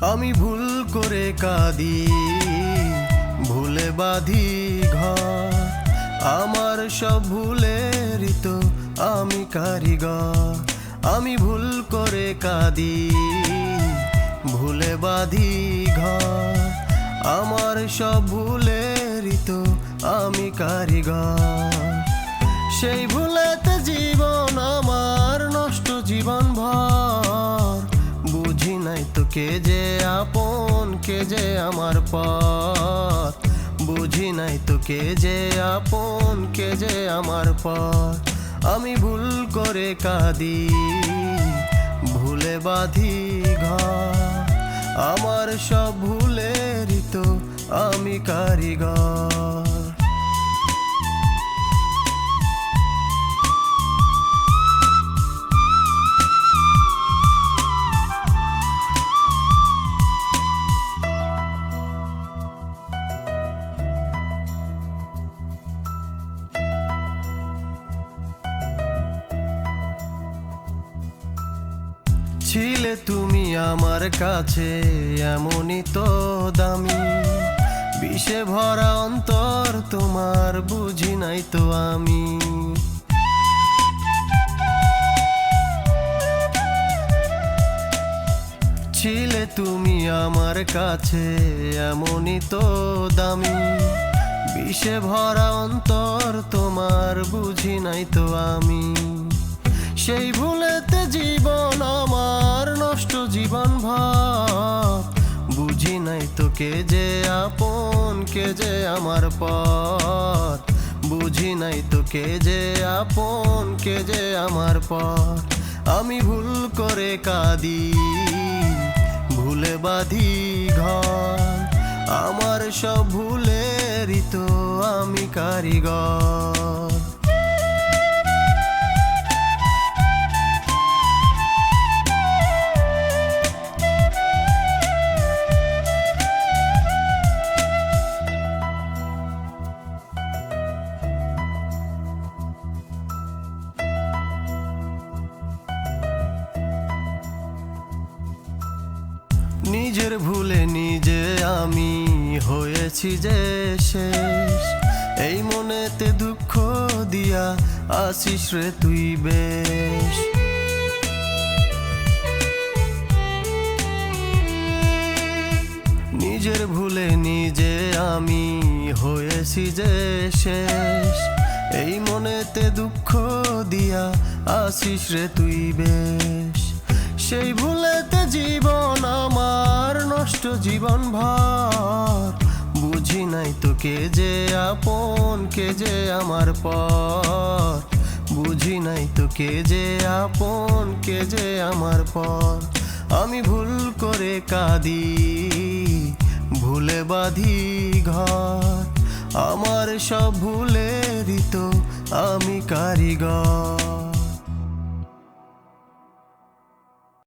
আমি ভুল করে কাঁদি, ভুলে বাঁধি ঘর। আমার সব ভুলের তো আমি কারিগর। আমি ভুল করে কাঁদি, ভুলে বাঁধি ঘর। আমার সব ভুলের তো আমি কারিগর। সেই ভুলেতে জীবন আমার কে যে আপন, কে যে আমার পর বুঝি নাই তো কে যে আপন, কে যে আমার পর আমি ভুল করে কাঁদি, ভুলে বাঁধি ঘর। আমার সব ভুলেরই তো আমি কারিগর। ছিলে তুমি আমার কাছে, এমনই তো দামি। বিষে ভরা অন্তর তোমার বুঝি নাই তো আমি। ছিলে তুমি আমার কাছে, এমনই তো দামি। বিষে ভরা অন্তর তোমার বুঝি নাই তো আমি। সেই ভুলেতে জীবন জীবন ভাব বুঝি নাই তো কে যে আপন, কে যে আমার পর বুঝি নাই তো কে যে আপন, কে যে আমার পর আমি ভুল করে কাঁদি, ভুলে বাঁধি ঘর। আমার সব ভুলেরই তো আমি কারিগর। নিজের ভুলে নিজে আমি হয়েছি যে শেষ। এই মনেতে দুঃখ দিয়া আসিস রে তুই বেশ। নিজের ভুলে নিজে আমি হয়েছি যে শেষ। এই মনেতে দুঃখ দিয়া আসিস রে তুই বেশ। সেই ভুলেতে জীবন আমার নষ্ট জীবন ভর বুঝি নাই তো কে যে আপন, কে যে আমার পর। বুঝি নাই তো কে যে আপন, কে যে আমার পর। আমি ভুল করে কাঁদি, ভুলে বাঁধি ঘর। আমার সব ভুলেরই তো আমি কারিগর।